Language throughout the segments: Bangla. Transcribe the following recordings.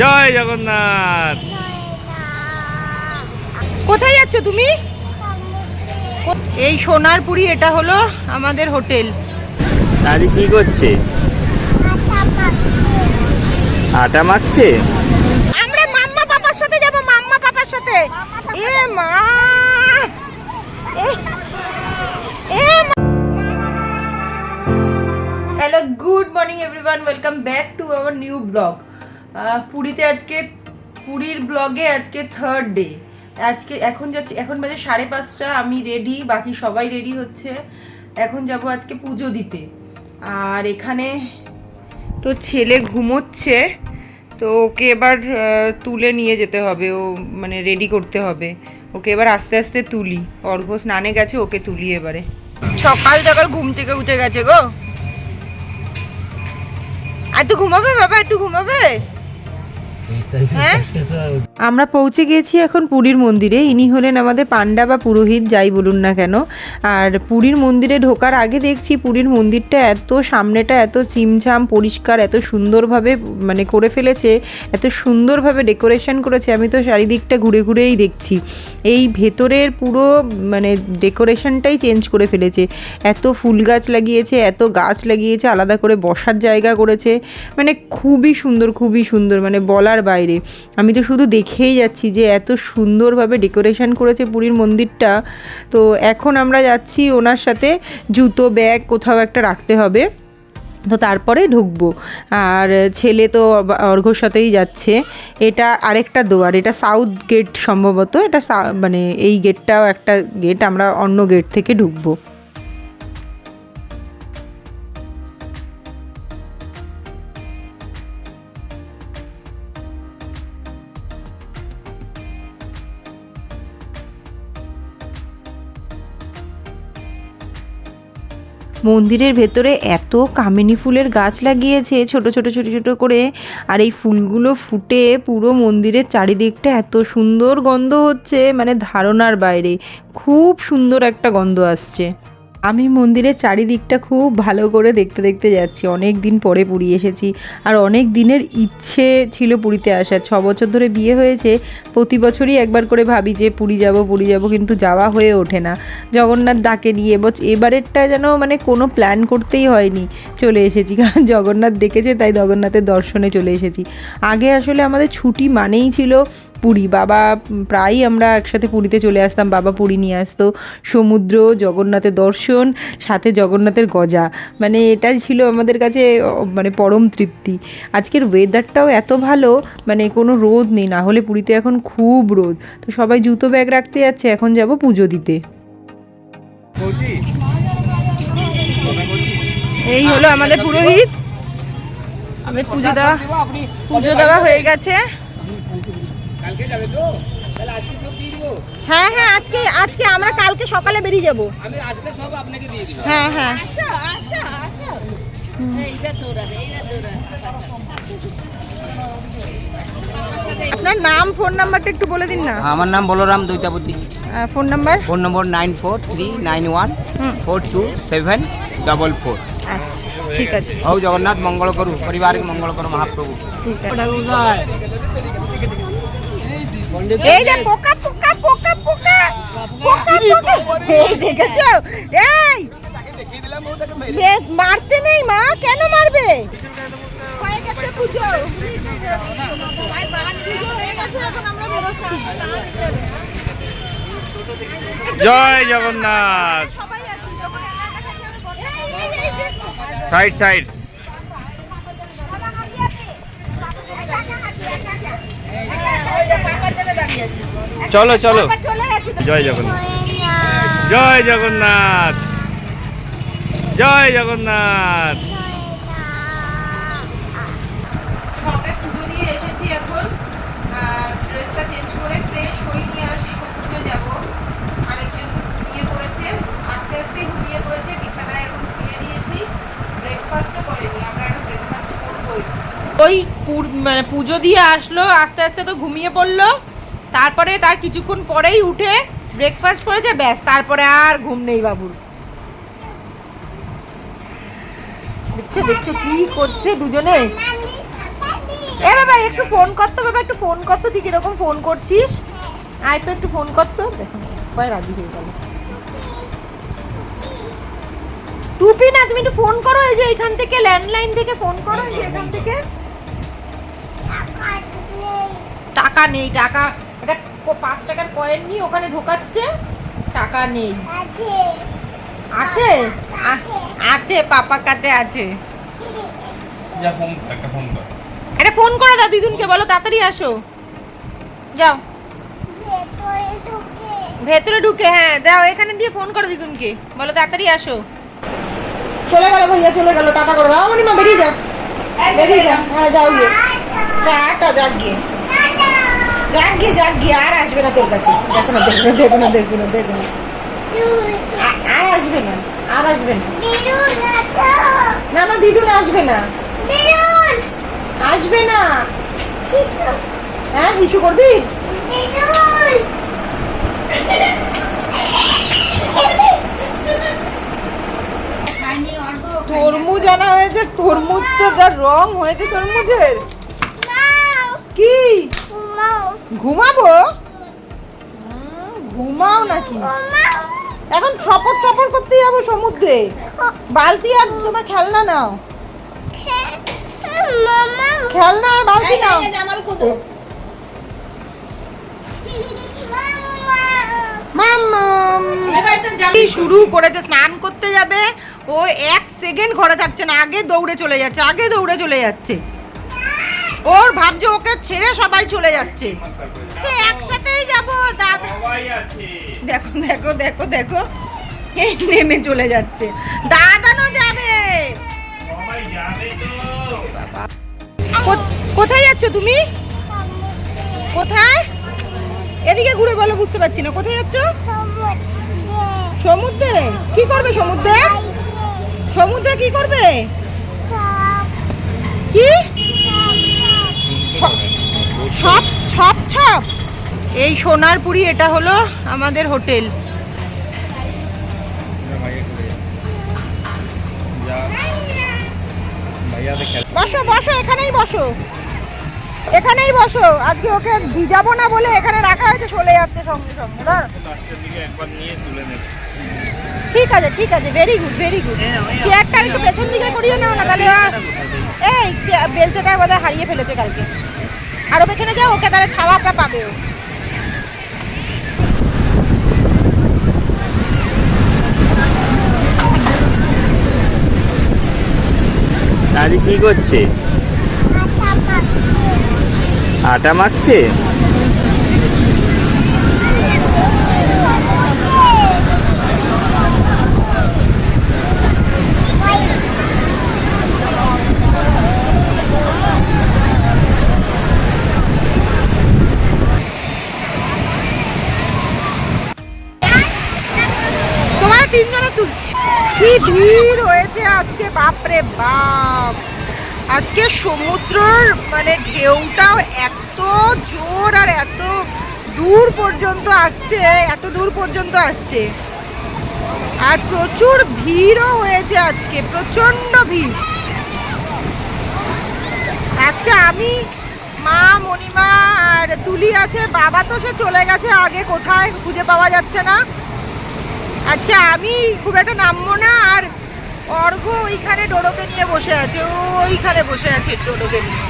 জয় জগন্নাথ। কোথায় যাচ্ছ তুমি? এই সোনারপুরি এটা হলো আমাদের হোটেল। দাদি কি করছে? আটা মাখছে? আমরা মাম্মা পাপার সাথে যাব মাম্মা পাপার সাথে। এ মা! Hello good morning everyone welcome back to our new blog পুরীতে আজকে, পুরীর ব্লগে আজকে থার্ড ডে আজকে এখন যাচ্ছি, এখন বাজে সাড়ে পাঁচটা, আমি রেডি বাকি সবাই রেডি হচ্ছে। এখন যাব আজকে পুজো দিতে। আর এখানে তো ছেলে ঘুমোচ্ছে, তো ওকে এবার তুলে নিয়ে যেতে হবে, ও মানে রেডি করতে হবে। ওকে এবার আস্তে আস্তে তুলি। অর্ঘ স্নানে গেছে, ওকে তুলি এবারে। সকাল সকাল ঘুম থেকে উঠে গেছে গো। আর একটু ঘুমাবে বাবা, একটু ঘুমাবে? আমরা পৌঁছে গিয়েছি এখন পুরীর মন্দিরে। ইনি হলেন আমাদের পান্ডা বা পুরোহিত, যাই বলুন না কেন। আর পুরীর মন্দিরে ঢোকার আগে দেখছি পুরীর মন্দিরটা এত সামনেটা এত চিমঝাম পরিষ্কার, এত সুন্দরভাবে মানে করে ফেলেছে, এত সুন্দরভাবে ডেকোরেশন করেছে। আমি তো চারিদিকটা ঘুরে ঘুরেই দেখছি। এই ভেতরের পুরো মানে ডেকোরেশনটাই চেঞ্জ করে ফেলেছে। এত ফুল গাছ লাগিয়েছে, এত গাছ লাগিয়েছে, আলাদা করে বসার জায়গা করেছে। মানে খুবই সুন্দর খুবই সুন্দর। মানে বলার বাইরে। আমি তো শুধু দেখেই যাচ্ছি যে এত সুন্দরভাবে ডেকোরেশন করেছে পুরীর মন্দিরটা। তো এখন আমরা যাচ্ছি ওনার সাথে জুতো, ব্যাগ কোথাও একটা রাখতে হবে। তো তারপরে ঢুকবো। আর ছেলে তো অর্ঘ্যর সাথেই যাচ্ছে। এটা আরেকটা দোয়ার, এটা সাউথ গেট সম্ভবত। এটা মানে এই গেটটাও একটা গেট আমরা অন্য গেট থেকে ঢুকবো। মন্দিরের ভেতরে এত কামিনী ফুলের গাছ লাগিয়েছে, ছোট ছোট ছোট ছোট করে। আর এই ফুলগুলো ফুটে পুরো মন্দিরের চারিদিকটা এত সুন্দর গন্ধ হচ্ছে মানে ধারণার বাইরে। খুব সুন্দর একটা গন্ধ আসছে। আমি মন্দিরের চারিদিকটা খুব ভালো করে দেখতে দেখতে যাচ্ছি। অনেক দিন পরে পুরী এসেছি আর অনেক দিনের ইচ্ছে ছিল পুরীতে আসার। ছ বছর ধরে বিয়ে হয়েছে, প্রতি বছরই একবার করে ভাবি যে পুরী যাব পুরী যাব, কিন্তু যাওয়া হয়ে ওঠে না। জগন্নাথ ডাকে নিয়ে এবছ- এবারেরটা যেন মানে কোনো প্ল্যান করতেই হয়নি, চলে এসেছি। কারণ জগন্নাথ ডেকেছে, তাই জগন্নাথের দর্শনে চলে এসেছি। আগে আসলে আমাদের ছুটি মানেই ছিল পুরী। বাবা প্রায়ই আমরা একসাথে পুরীতে চলে আসতাম। বাবা পুরী নিয়ে আসতো। সমুদ্র জগন্নাথের দর্শন সাথে জগন্নাথের গজা। মানে এটাই ছিল আমাদের কাছে মানে পরম তৃপ্তি। আজকের ওয়েদারটাও এত ভালো মানে কোনো রোদ নেই। না হলে পুরীতে এখন খুব রোদ। তো সবাই জুতো ব্যাগ রাখতে যাচ্ছে এখন যাব পুজো দিতে। এই হলো আমাদের পুরোহিত। আমাদের পুজো দেওয়া পুজো দেওয়া হয়ে গেছে কালকে যাবে তো তাহলে আজকে সব দিয়ে দিব হ্যাঁ হ্যাঁ আজকে আজকে আমরা কালকে সকালে বেরিয়ে যাব। হ্যাঁ হ্যাঁ। আপনার নাম ফোন নাম্বারটা একটু বলে দিন না। আমার নাম Balaram Daitapati phone number? Phone number nine four three nine one four two seven double four. আচ্ছা, ঠিক আছে। হও জগন্নাথ মঙ্গল করু পরিবারকে মঙ্গল করু মহাপ্রভু। ঠিক আছে। এই যে পোকা পোকা পোকা পোকা পোকা পোকা। এই দেখেছ? এই। মারতে নেই মা কেন মারবে? হয়ে গেছে পুজো। পুজো হয়ে গেছে এখন আমরা বেরোচ্ছি। জয় জগন্নাথ। সাইড আছি যখন একা একা থাকি আমি বলি, এই, এই, এই, এই, সাইড সাইড দাদা হাতি আছে। একা একা হাতি, একা একা। একা একা, ওই যে পাকার জায়গায় দাঁড়িয়ে আছে। চলো চলো। জয় জগন্নাথ। জয় জগন্নাথ। জয় জগন্নাথ। সবে পুজো দিয়ে এসেছি এখন। আর ড্রেসটা চেঞ্জ করে ফ্রেশ হয়ে নিয়ে আসি পুজো যাব। আরেকজন তো ঘুমিয়ে পড়েছে। আস্তে আস্তে ঘুমিয়ে পড়েছে। বিছানায় এখন শুয়ে দিয়েছি। ব্রেকফাস্টও করেনি। আমরা এখন ব্রেকফাস্ট করবোই। ওই মানে পুজো দিয়ে আসলো। আস্তে আস্তে তো ঘুমিয়ে পড়ল। তারপরে তার কিছুক্ষণ পরেই উঠে ব্রেকফাস্ট করেছে, ব্যাস, তারপরে আর ঘুম নেই বাবুর। দেখছ দেখছ কি করছে দুজনে? এ বাবা, একটু ফোন কর তো বাবা, একটু ফোন কর তো, তুই কীরকম ফোন করছিস? আয় তো, একটু ফোন কর তো। দেখো কয় রাজি হয়ে গেল। টুপি না, তুমি একটু ফোন করো, এই যে এখান থেকে ল্যান্ডলাইন থেকে ফোন করো, এই যে এখান থেকে। টাকা নেই, টাকা। পাঁচ টাকার কয়েন নিয়ে ওখানে ঢোকাচ্ছে। টাকা নেই। আছে। আছে? পাপার কাছে। আছে যা ফোন একটা ফোন কর। দাও দিদুনকে বলো তাড়াতাড়ি আসো। যাও। ভেতরে ঢুকে। হ্যাঁ দাও এখানে দিয়ে ফোন করো দিদুনকে বলো তাড়াতাড়ি আসো। চলে গেল ভাইয়া চলে গেল টাটা করে দাও। মানে মা বেরিয়ে যাও। বেরিয়ে যাও। হ্যাঁ যাও গিয়ে। টাটা যাক গিয়ে। যাক গিয়ে যাক গিয়ে আর আসবে না তোর কাছে। দেখো না দেখো না দেখো না দেখো না দেখো না। আর আসবে না আর আসবে না। না না দিদুন আসবে না। আসবে না। হ্যাঁ কিছু করবি? তরমুজ আনা হয়েছে তরমুজ তো যা রং হয়েছে তরমুজের। কি? ঘুমাবো? ঘুমাও নাকি? এখন ছপর ছপর করতে যাব সমুদ্রে। বালতি আর তোমার খেলনা নাও। খেলনা আর বালতি নাও। শুরু করেছে? স্নান করতে যাবে। ও এক সেকেন্ড ঘরে থাকছে না আগে দৌড়ে চলে যাচ্ছে আগে দৌড়ে চলে যাচ্ছে। ওর ভাবছে ওকে ছেড়ে সবাই চলে যাচ্ছে। সে একসাথেই যাব দাদা। দেখো দেখো দেখো দেখো। এই নেমে চলে যাচ্ছে। দাদানো যাবে। সবাই যাবে তো। কো- কোথায় যাচ্ছ তুমি? কোথায়? এদিকে ঘুরে বলো বুঝতে পারছি না। কোথায় যাচ্ছ? সমুদ্রে। কি করবে সমুদ্রে? সমুদ্রে কি করবে? কি? ছপ ছপ ছপ। এই সোনারপুরি, এটা হলো আমাদের হোটেল। বসো বসো, এখানেই বসো। এখানেই বসো। আজকে ওকে ভিজাবো না বলে এখানে রাখা হয়েছে, চলে যাচ্ছে সঙ্গে সঙ্গে। ধর। ঠিক আছে ঠিক আছে ভেরি গুড ভেরি গুড চেয়ারটা একটু পেছন দিকে করিয়ে নাও না, তাহলে এই বেলচাটা বোধহয় হারিয়ে ফেলেছে কালকে। আরও পেছনে যাও ওকে তাহলে ছাওয়াটা পাবে ও। দাদি কি করছে? আটা মাখছে তোমার তিনজনে তুলছি। কি ভিড় হয়েছে আজকে, বাপরে বাপ। আজকে সমুদ্রর মানে ঢেউটাও এত জোর আর এত দূর পর্যন্ত আসছে, এত দূর পর্যন্ত আসছে। আর প্রচুর ভিড়ও হয়েছে আজকে প্রচণ্ড ভিড়। আজকে আমি, মা, মণিমা আর তুলি আছে, বাবা তো সে চলে গেছে, আগে কোথায় খুঁজে পাওয়া যাচ্ছে না। আজকে আমি খুব একটা নামবো না, আর অর্ঘ ওইখানে ডোডোকে নিয়ে বসে আছে ওইখানে বসে আছে ডোডোকে নিয়ে।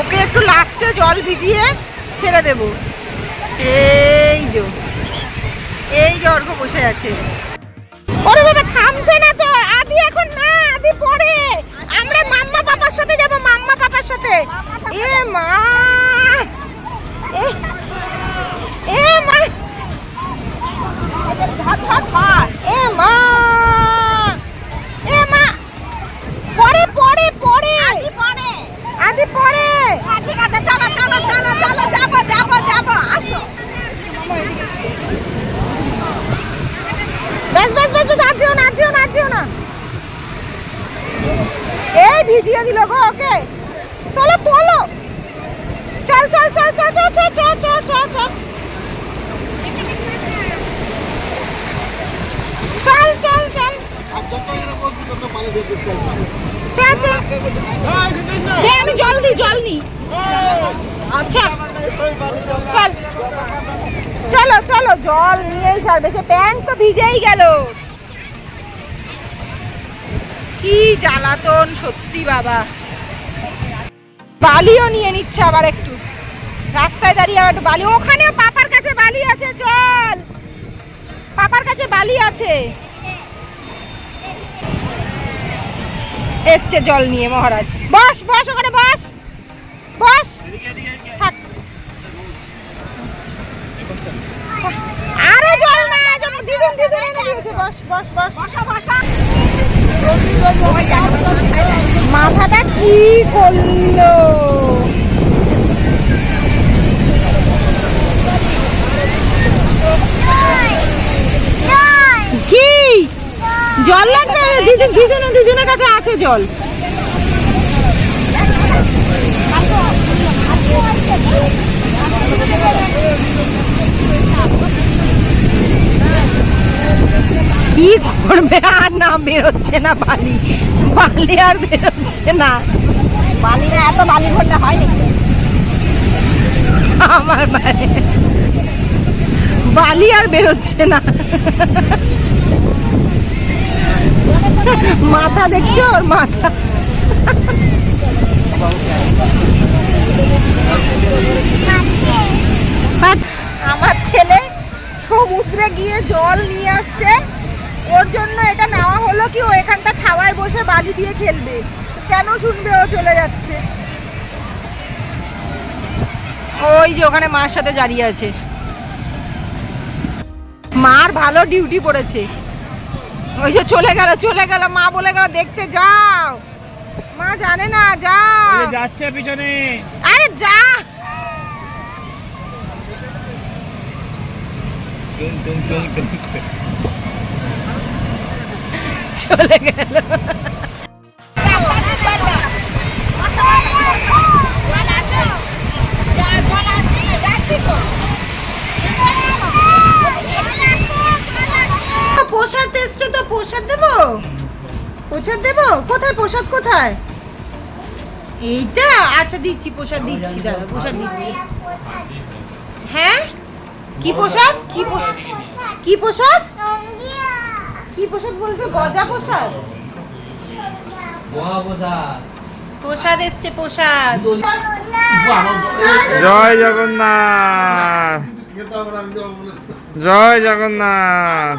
ওকে একটু লাস্টে জল ভিজিয়ে ছেড়ে দেব। এই যে এই যে অর্ঘ বসে আছে। ওরে বাবা, থামছে না তো, আদি এখন না, আদি পরে আমরা মাম্মা পাপার সাথে যাব, মাম্মা পাপার সাথে। এ মা এ এ মা ধর ধর ধর এ মা এ মা পরে পরে পরে আদি পরে আদি পরে ঠিক আছে চলো চলো চলো চলো যাব যাব যাব আসো বেশ বেশ বেশ বেশ আর যেও না আর যেও না আর যেও না এই ভিজিয়ে দিল গো ওকে তোলো তোলো চল চল চল চল চল চল চল চল চল চল। চল চল চল। আমি জল দিই, জল নিই। চল, চলো। চলো জল নিয়েই ছাড়বে। সে প্যান্ট তো ভিজেই গেল। কি জ্বালাতন, সত্যি বাবা। বালিও নিয়ে নিচ্ছে আবার একটু। দাঁড়িয়ে একটু বালি ওখানে পাপার কাছে বালি আছে চল। পাপার কাছে বালি আছে। এসছে জল নিয়ে মহারাজ। বস বস ওখানে বস। বস। থাক। আরে জল না দিদুন দিদুন এনে দিয়েছে। বস বস বস। বসা বসা। মাথাটা কি করল কি জল লাগবে দিদুন দিদুন আছে জল। কি করবে? আর না বেরোচ্ছে না বালি। বালি আর বেরোচ্ছে না। বালি না এত বালি ভরলে হয় নাকি আমার বাড়ি। বালি আর বেরোচ্ছে না। মাথা দেখছ ওর মাথা? আমার ছেলে সমুদ্রে গিয়ে জল নিয়ে আসছে। ওর জন্য এটা নেওয়া হলো কি ও এখানটা ছাওয়ায় বসে বালি দিয়ে খেলবে। কেন শুনবে ও চলে যাচ্ছে? ওই যে ওখানে মার সাথে দাঁড়িয়ে আছে। মার ভালো ডিউটি পড়েছে। ওই যে চলে গেল চলে গেল মা বলে গেল দেখতে যাও। মা জানে না যাও। যাচ্ছে পিছনে। আরে যা। চলে গেল। প্রসাদ দেবো? কোথায় প্রসাদ কোথায়? এইটা? আচ্ছা দিচ্ছি প্রসাদ দিচ্ছি দাদা প্রসাদ দিচ্ছি। হ্যাঁ? কি প্রসাদ? কি কি প্রসাদ? কি প্রসাদ বলছো? গজা প্রসাদ? প্রসাদ। এসছে প্রসাদ। জয় জগন্নাথ। জয় জগন্নাথ।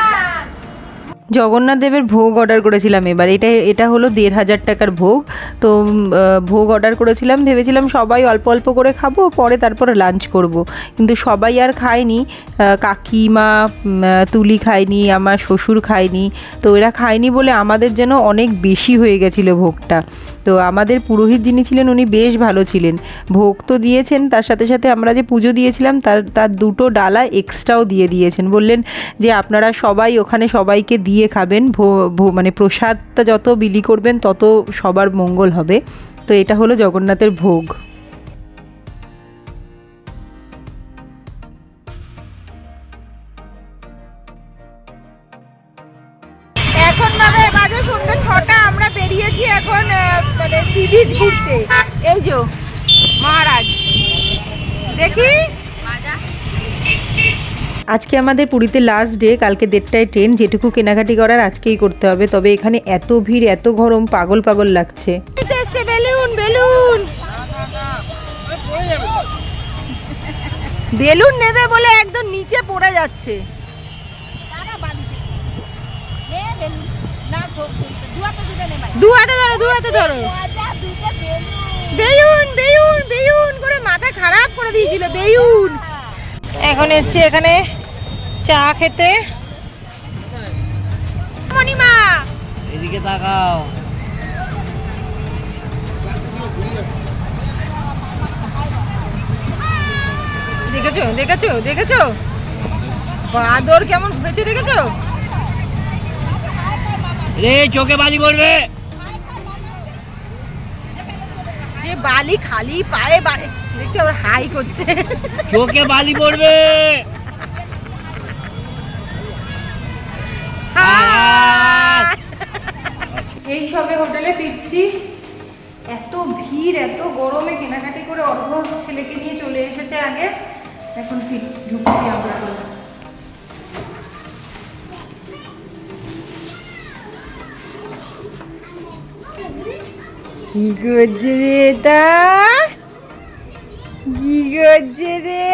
জগন্নাথ দেবের ভোগ অর্ডার করেছিলাম এবার। এটা এটা হলো দেড় হাজার টাকার ভোগ। তো ভোগ অর্ডার করেছিলাম, ভেবেছিলাম সবাই অল্প অল্প করে খাব, পরে তারপর লাঞ্চ করব। কিন্তু সবাই আর খায়নি। কাকিমা তুলি খায়নি, আমার শ্বশুর খায়নি। তো এরা খায়নি বলে আমাদের যেন অনেক বেশি হয়ে গেছিল ভোগটা। তো আমাদের পুরোহিত যিনি ছিলেন, উনি বেশ ভালো ছিলেন। ভোগ তো দিয়েছেন, তার সাথে সাথে আমরা যে পুজো দিয়েছিলাম, তার তার দুটো ডালা এক্সট্রাও দিয়ে দিয়েছেন। বললেন যে আপনারা সবাই ওখানে সবাইকে দিয়ে খাবেন ভো- মানে প্রসাদটা যত বিলি করবেন, তত সবার মঙ্গল হবে। তো এটা হলো জগন্নাথের ভোগ। আজকে আমাদের পুরীতে লাস্ট ডে কালকে দেড়টায় ট্রেন যেটুকু কেনাকাটি করার আজকেই করতে হবে। তবে এখানে এত ভিড় এত গরম পাগল পাগল লাগছে। Balloon balloon. বেলুন নেবে বলে একদম নিচে পড়ে যাচ্ছে। দু হাতে ধরো দু হাতে ধরো। বেলুন বেলুন বেলুন করে মাথা খারাপ করে দিয়েছিল বেলুন। এখন এসছে এখানে চা খেতে। মণিমা! এদিকে তাকাও। দেখেছ? দেখেছ? দেখেছ? বাদর কেমন হয়েছে দেখেছ? রে চোখে বাজি পড়বে। বালি খালি পায়ে বালি দেখছি আবার হাই করছে। চোখে বালি পড়বে। এই সবে হোটেলে ফিরছি। এত ভিড় এত গরমে কেনাকাটি করে অর্ঘ ছেলেকে নিয়ে চলে এসেছে আগে। এখন ফির ঢুকছি আমরা। কি করছে রে তা কি করছে রে